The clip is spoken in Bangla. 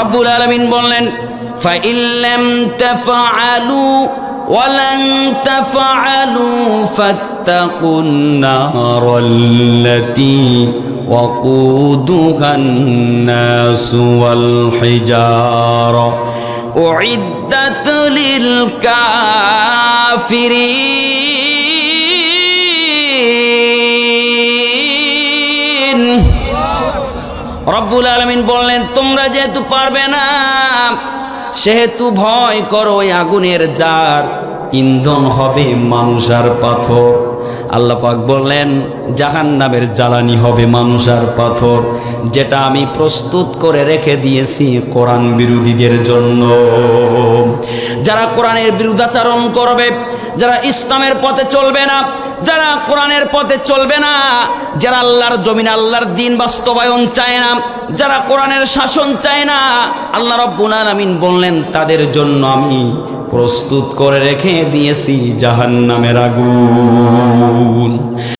রব্বুল আলমিন বললেন ফাইল্লাম তাফআলু ولن تفعلوا فاتقوا النار التي وقودها الناس والحجارة أعدت للكافرين রব্বুল আলমিন বললেন, তোমরা যেহেতু পারবে না, সেহেতু ভয় করো, ওই আগুনের যার ইন্ধন হবে মানুষ আর পাথর। আল্লাহ পাক বললেন, জাহান্নামের জ্বালানি হবে মানুষ আর পাথর, যেটা আমি প্রস্তুত করে রেখে দিয়েছি কোরআন বিরোধীদের জন্য। যারা কোরআনের বিরুদ্ধাচারণ করবে, যারা ইসলামের পথে চলবে না, যারা কোরআনের পথে চলবে না, যারা আল্লাহর জমিন, আল্লাহর দিন বাস্তবায়ন চায় না, যারা কোরআনের শাসন চায় না, আল্লাহ রব্বুল আলামিন বললেন, তাদের জন্য আমি প্রস্তুত করে রেখে দিয়েছি জাহান্নামের আগুন।